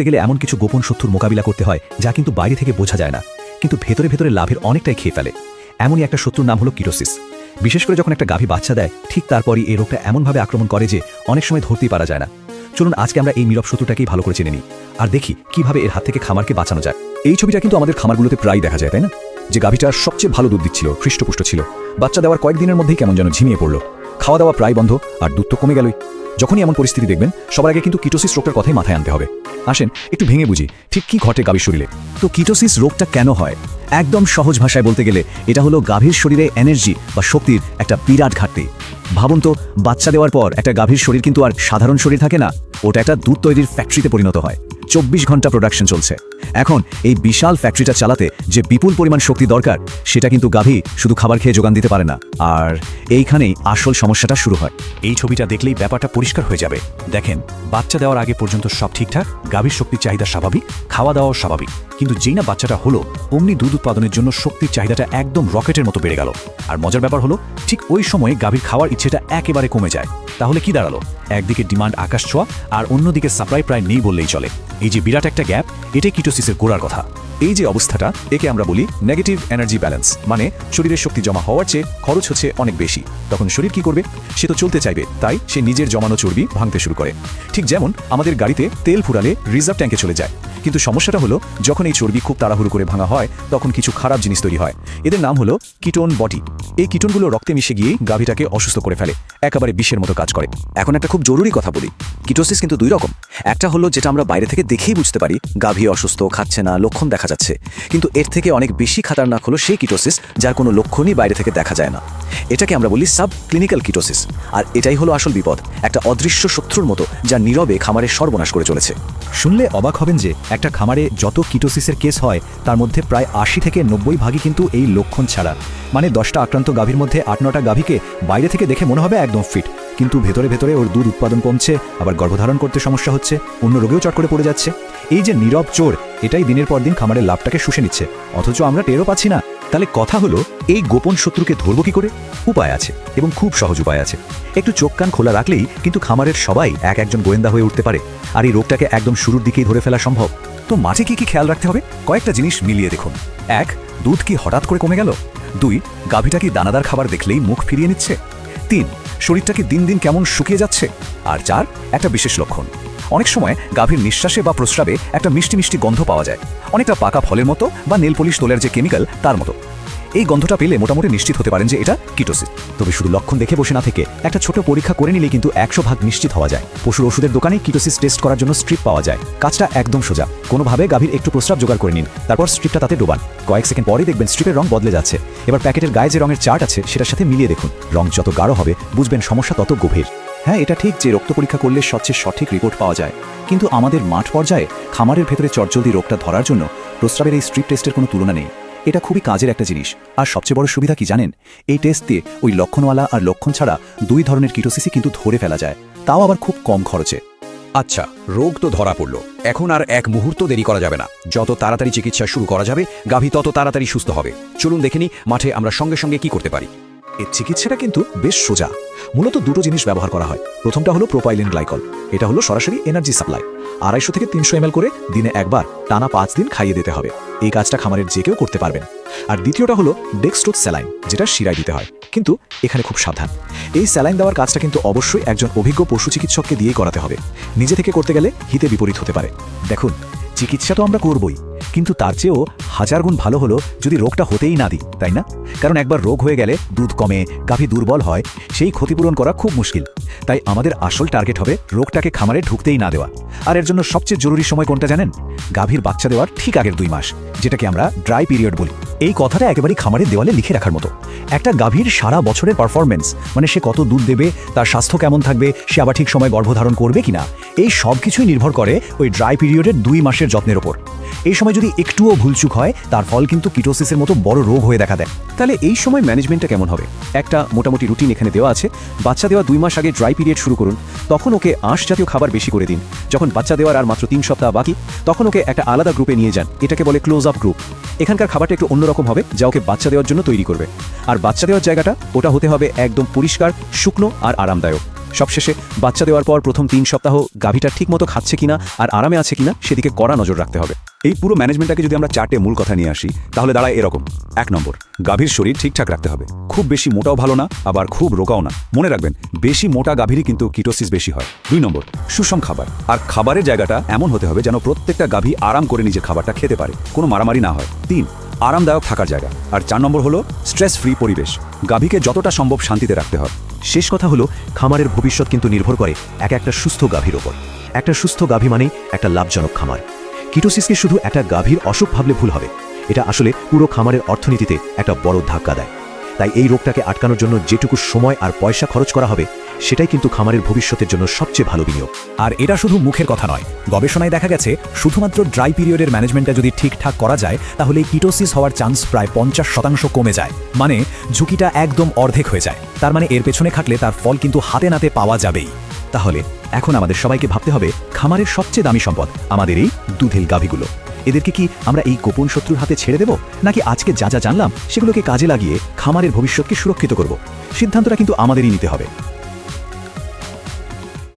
করতে গেলে এমন কিছু গোপন শত্রুর মোকাবিলা করতে হয়, যা কিন্তু বাইরে থেকে বোঝা যায় না। কিন্তু ভেতরে ভেতরে লাভের অনেকটাই খেয়ে ফেলে। এমনই একটা শত্রুর নাম হলো কিটোসিস। বিশেষ করে যখন একটা গাভী বাচ্চা দেয়, ঠিক তারপরই এই রোগটা এমনভাবে আক্রমণ করে যে অনেক সময় ধরতেই পারা যায় না। চলুন, আজকে আমরা এই নীরব শত্রুটাকেই ভালো করে চিনে নিই। আর দেখি, কীভাবে এর হাত থেকে খামারকে বাঁচানো যায়। এই ছবিটা কিন্তু আমাদের খামারগুলোতে প্রায় দেখা যায়, তাই না? যে গাভীটা সবচেয়ে ভালো দুধ দিচ্ছিল, হৃষ্টপুষ্ট ছিল। বাচ্চা দেওয়ার কয়েকদিনের মধ্যেই কেমন যেন ঝিমিয়ে পড়ল। খাওয়া দাওয়া প্রায় বন্ধ, আর দুধ তো কমে গেলই। যখনই এমন পরিস্থিতি দেখবেন, সবার আগে কিন্তু কিটোসিস রোগটার কথাই মাথায় আনতে হবে। আসেন, একটু ভেঙে বুঝি, ঠিক কি ঘটে গাভীর শরীরে? তো কিটোসিস রোগটা কেন হয়? একদম সহজ ভাষায় বলতে গেলে, এটা হলো গাভীর শরীরে এনার্জি বা শক্তির একটা বিরাট ঘাটতি। ভাবুন তো, বাচ্চা দেওয়ার পর একটা গাভীর শরীর কিন্তু আর সাধারণ শরীর থাকে না, ওটা একটা দুধ তৈরির ফ্যাক্টরিতে পরিণত হয়। চব্বিশ ঘণ্টা প্রোডাকশন চলছে। এখন এই বিশাল ফ্যাক্টরিটা চালাতে যে বিপুল পরিমাণ শক্তি দরকার, সেটা কিন্তু গাভী শুধু খাবার খেয়ে যোগান দিতে পারে না। আর এইখানেই আসল সমস্যাটা শুরু হয়। এই ছবিটা দেখলেই ব্যাপারটা পরিষ্কার হয়ে যাবে। দেখেন, বাচ্চা দেওয়ার আগে পর্যন্ত সব ঠিকঠাক, গাভীর শক্তির চাহিদা স্বাভাবিক, খাওয়া দাওয়াও স্বাভাবিক। কিন্তু যেই না বাচ্চাটা হলো, অমনি দুধ উৎপাদনের জন্য শক্তির চাহিদাটা একদম রকেটের মতো বেড়ে গেল। আর মজার ব্যাপার হলো, ঠিক ওই সময়ে গাভীর খাওয়ার ইচ্ছেটা একেবারে কমে যায়। তাহলে কি দাঁড়াল? একদিকে ডিমান্ড আকাশ ছোঁয়া আর অন্যদিকে সাপ্লাই প্রায় নেই বললেই চলে। এই যে বিরাট একটা গ্যাপ, এটাই কিটোসিসের গোড়ার কথা। এই যে অবস্থাটা, একে আমরা বলি নেগেটিভ এনার্জি ব্যালেন্স মানে শরীরের শক্তি জমা হওয়ার চেয়ে খরচ হচ্ছে অনেক বেশি। তখন শরীর কি করবে? সে তো চলতে চাইবে, তাই সে নিজের জমানো চর্বি ভাঙতে শুরু করে। ঠিক যেমন আমাদের গাড়িতে তেল ফুরালে রিজার্ভ ট্যাঙ্কে চলে যায়। কিন্তু সমস্যাটা হলো, যখন এই চর্বি খুব তাড়াহুড়ো করে ভাঙা হয়, তখন কিছু খারাপ জিনিস তৈরি হয়। এদের নাম হলো কিটোন বডি। এই কিটোনগুলো রক্তে মিশে গিয়ে গাভীটাকে অসুস্থ করে ফেলে, একেবারে বিষের মতো কাজ করে। এখন একটা খুব জরুরি কথা বলি। কিটোসিস কিন্তু দুই রকম। একটা হলো যেটা আমরা বাইরে থেকে দেখেই বুঝতে পারি, গাভী অসুস্থ, খাচ্ছে না, লক্ষণ দেখা যাচ্ছে। কিন্তু এর থেকে অনেক বেশি খাতারনাক হলো সেই কিটোসিস যার কোনো লক্ষণই বাইরে থেকে দেখা যায় না। এটাকে আমরা বলি সাব ক্লিনিক্যাল কিটোসিস। আর এটাই হলো আসল বিপদ, একটা অদৃশ্য শত্রুর মতো যা নীরবে খামারের সর্বনাশ করে চলেছে। শুনলে অবাক হবেন যে একটা খামারে যত কিটোসিসের কেস হয়, তার মধ্যে প্রায় আশি থেকে নব্বই ভাগই কিন্তু এই লক্ষণ ছাড়া। মানে দশটা আক্রান্ত গাভীর মধ্যে আট নটা গাভীকে বাইরে থেকে দেখে মনে হবে একদম ফিট। কিন্তু ভেতরে ভেতরে ওর দুধ উৎপাদন কমছে, আবার গর্ভধারণ করতে সমস্যা হচ্ছে, অন্য রোগেও চট করে পড়ে যাচ্ছে। এই যে নীরব চোর, এটাই দিনের পর দিন খামারের লাভটাকে শুষে নিচ্ছে। অথচ আমরা টেরও পাচ্ছি না। তাহলে কথা হলো, এই গোপন শত্রুকে ধরবো কি করে? উপায় আছে, এবং খুব সহজ উপায় আছে। একটু চোখ কান খোলা রাখলেই কিন্তু খামারের সবাই এক একজন গোয়েন্দা হয়ে উঠতে পারে। আর এই রোগটাকে একদম শুরুর দিকেই ধরে ফেলা সম্ভব। তো মাঠে কি কি খেয়াল রাখতে হবে? কয়েকটা জিনিস মিলিয়ে দেখুন। এক, দুধ কি হঠাৎ করে কমে গেল? দুই, গাভীটা কি দানাদার খাবার দেখলেই মুখ ফিরিয়ে নিচ্ছে? তিন শরীরটা কি দিন দিন কেমন শুকিয়ে যাচ্ছে? আর চার একটা বিশেষ লক্ষণ। অনেক সময় গাভীর নিঃশ্বাসে বা প্রস্রাবে একটা মিষ্টি মিষ্টি গন্ধ পাওয়া যায়। অনেকটা পাকা ফলের মতো বা নেলপলিশ তোলের যে কেমিক্যাল, তার মতো। এই গন্ধটা পেলে মোটামুটি নিশ্চিত হতে পারেন যে এটা কিটোসিস তবে শুধু লক্ষণ দেখে বসে না থেকে একটা ছোট পরীক্ষা করে নিলে কিন্তু একশো ভাগ নিশ্চিত হওয়া যায়। পশুর ওষুধের দোকানে কিটোসিস টেস্ট করার জন্য স্ট্রিপ পাওয়া যায়। কাজটা একদম সোজা। কোনোভাবে গাভীর একটু প্রস্রাব জোগাড় করে নিন। তারপর স্ট্রিপটা তাতে ডোবান। কয়েক সেকেন্ড পরেই দেখবেন স্ট্রিপের রং বদলে যাচ্ছে। এবার প্যাকেটের গায়ে যে রঙের চার্ট আছে, সেটার সাথে মিলিয়ে দেখুন। রং যত গাঢ় হবে, বুঝবেন সমস্যা তত গভীর। হ্যাঁ এটা ঠিক যে রক্ত পরীক্ষা করলে সবচেয়ে সঠিক রিপোর্ট পাওয়া যায়। কিন্তু আমাদের মাঠ পর্যায়ে খামারের ভেতরে চটজলদি রোগটা ধরার জন্য প্রস্রাবের এই স্ট্রিপ টেস্টের কোনো তুলনা নেই। এটা খুবই কাজের একটা জিনিস। আর সবচেয়ে বড় সুবিধা কি জানেন? এই টেস্ট দিয়ে ওই লক্ষণওয়ালা আর লক্ষণ ছাড়া দুই ধরনের কিটোসিসি কিন্তু ধরে ফেলা যায়। তাও আবার খুব কম খরচে। আচ্ছা রোগ তো ধরা পড়ল। এখন আর এক মুহূর্ত দেরি করা যাবে না। যত তাড়াতাড়ি চিকিৎসা শুরু করা যাবে, গাভী তত তাড়াতাড়ি সুস্থ হবে। চলুন দেখেনি মাঠে আমরা সঙ্গে সঙ্গে কি করতে পারি। এর চিকিৎসাটা কিন্তু বেশ সোজা। মূলত দুটো জিনিস ব্যবহার করা হয়। প্রথমটা হলো প্রোপাইলিন গ্লাইকল। এটা হলো সরাসরি এনার্জি সাপ্লাই। আড়াইশো থেকে তিনশো এমএল করে দিনে একবার টানা পাঁচ দিন খাইয়ে দিতে হবে। এই কাজটা খামারের যে কেউ করতে পারবেন। আর দ্বিতীয়টা হলো ডেক্সট্রোথ স্যালাইন যেটা শিরায় দিতে হয়। কিন্তু এখানে খুব সাবধান। এই স্যালাইন দেওয়ার কাজটা কিন্তু অবশ্যই একজন অভিজ্ঞ পশু চিকিৎসককে দিয়েই করাতে হবে। নিজে থেকে করতে গেলে হিতে বিপরীত হতে পারে। দেখুন, চিকিৎসা তো আমরা করবই। কিন্তু তার চেয়েও হাজার গুণ ভালো হলো যদি রোগটা হতেই না দিই, তাই না? কারণ একবার রোগ হয়ে গেলে দুধ কমে গাভী দুর্বল হয়, সেই ক্ষতিপূরণ করা খুব মুশকিল। তাই আমাদের আসল টার্গেট হবে রোগটাকে খামারে ঢুকতেই না দেওয়া। আর এর জন্য সবচেয়ে জরুরি সময় কোনটা জানেন? গাভীর বাচ্চা দেওয়ার ঠিক আগের দুই মাস, যেটাকে আমরা ড্রাই পিরিয়ড বলি। এই কথাটা একেবারেই খামারের দেওয়ালে লিখে রাখার মতো। একটা গাভীর সারা বছরের পারফরমেন্স মানে সে কত দুধ দেবে, তার স্বাস্থ্য কেমন থাকবে, সে আবার ঠিক সময় গর্ভধারণ করবে কিনা, এই সব কিছুই নির্ভর করে ওই ড্রাই পিরিয়ডের দুই মাসের যত্নের ওপর। এই সময় যদি একটুও ভুলচুক হয়, তার ফল কিন্তু কিটোসিসের মতো বড় রোগ হয়ে দেখা দেয়। তাহলে এই সময় ম্যানেজমেন্টটা কেমন হবে? একটা মোটামুটি রুটিন এখানে দেওয়া আছে। বাচ্চা দেওয়া দুই মাস আগে ড্রাই পিরিয়ড শুরু করুন। তখন ওকে আঁশ জাতীয় খাবার বেশি করে দিন। যখন বাচ্চা দেওয়ার আর মাত্র তিন সপ্তাহ বাকি, তখন ওকে একটা আলাদা গ্রুপে নিয়ে যান। এটাকে বলে ক্লোজ আপ গ্রুপ এখানকার খাবারটা একটু অন্যরকম হবে, যা ওকে বাচ্চা দেওয়ার জন্য তৈরি করবে। আর বাচ্চা দেওয়ার জায়গাটা, ওটা হতে হবে একদম পরিষ্কার, শুকনো আর আরামদায়ক। সবশেষে বাচ্চা দেওয়ার পর প্রথম তিন সপ্তাহ গাভীটা ঠিকমতো খাচ্ছে কিনা আর আরামে আছে কিনা সেদিকে কড়া নজর রাখতে হবে। এই পুরো ম্যানেজমেন্টটাকে যদি আমরা চারটে মূল কথা নিয়ে আসি, তাহলে দাঁড়ায় এরকম। এক নম্বর, গাভীর শরীর ঠিকঠাক রাখতে হবে। খুব বেশি মোটাও ভালো না, আবার খুব রোগাও না। মনে রাখবেন, বেশি মোটা গাভীরই কিন্তু কিটোসিস বেশি হয়। দুই নম্বর, সুষম খাবার। আর খাবারের জায়গাটা এমন হতে হবে যেন প্রত্যেকটা গাভী আরাম করে নিজের খাবারটা খেতে পারে। কোনো মারামারি না হয়। তিন, আরামদায়ক থাকার জায়গা। আর চার নম্বর হলো স্ট্রেস ফ্রি পরিবেশ। গাভীকে যতটা সম্ভব শান্তিতে রাখতে হয়। শেষ কথা হলো, খামারের ভবিষ্যৎ কিন্তু নির্ভর করে এক একটা সুস্থ গাভীর ওপর। একটা সুস্থ গাভী মানেই একটা লাভজনক খামার। কিটোসিসকে শুধু একটা গাভীর অসুখ ভাবলে ভুল হবে। এটা আসলে পুরো খামারের অর্থনীতিতে একটা বড় ধাক্কা দেয়। তাই এই রোগটাকে আটকানোর জন্য যেটুকু সময় আর পয়সা খরচ করা হবে সেটাই কিন্তু খামারের ভবিষ্যতের জন্য সবচেয়ে ভালো বিনিয়োগ। আর এটা শুধু মুখের কথা নয়, গবেষণায় দেখা গেছে, শুধুমাত্র ড্রাই পিরিয়ডের ম্যানেজমেন্টটা যদি ঠিকঠাক করা যায়, তাহলে কিটোসিস হওয়ার চান্স প্রায় পঞ্চাশ শতাংশ কমে যায়। মানে ঝুঁকিটা একদম অর্ধেক হয়ে যায়। তার মানে এর পেছনে খাটলে তার ফল কিন্তু হাতে নাতে পাওয়া যাবেই। তাহলে, এখন আমাদের সবাইকে ভাবতে হবে, খামারের সবচেয়ে দামি সম্পদ আমাদের এই দুধেল গাভীগুলো। এদেরকে কি আমরা এই গোপন শত্রুর হাতে ছেড়ে দেব? নাকি আজকে যা যা জানলাম, সেগুলোকে কাজে লাগিয়ে খামারের ভবিষ্যৎকে সুরক্ষিত করব? সিদ্ধান্তটা কিন্তু আমাদেরই নিতে হবে।